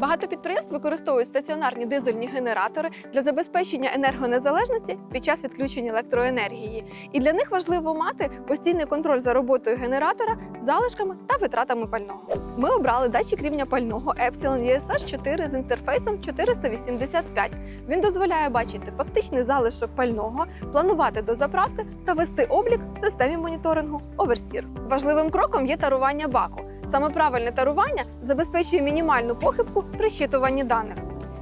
Багато підприємств використовують стаціонарні дизельні генератори для забезпечення енергонезалежності під час відключення електроенергії. І для них важливо мати постійний контроль за роботою генератора, залишками та витратами пального. Ми обрали датчик рівня пального Epsilon ESH 4 з інтерфейсом 485. Він дозволяє бачити фактичний залишок пального, планувати до заправки та вести облік в системі моніторингу Overseer. Важливим кроком є тарування баку. Саме правильне тарування забезпечує мінімальну похибку при щитуванні даних.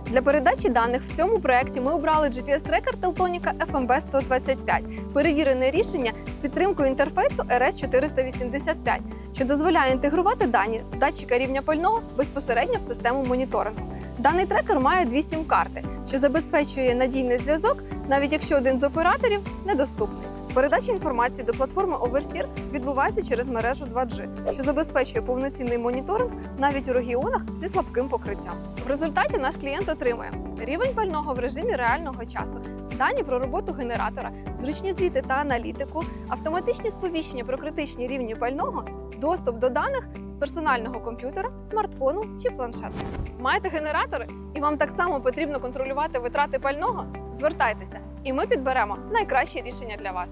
Для передачі даних в цьому проєкті ми обрали GPS-трекер Teltonica FMB 125, перевірене рішення з підтримкою інтерфейсу RS485, що дозволяє інтегрувати дані з датчика рівня пального безпосередньо в систему моніторингу. Даний трекер має дві сім-карти, що забезпечує надійний зв'язок, навіть якщо один з операторів недоступний. Передача інформації до платформи Overseer відбувається через мережу 2G, що забезпечує повноцінний моніторинг навіть у регіонах зі слабким покриттям. В результаті наш клієнт отримує рівень пального в режимі реального часу, дані про роботу генератора, зручні звіти та аналітику, автоматичні сповіщення про критичні рівні пального, доступ до даних з персонального комп'ютера, смартфону чи планшету. Маєте генератори, і вам так само потрібно контролювати витрати пального? Звертайтеся, і ми підберемо найкраще рішення для вас.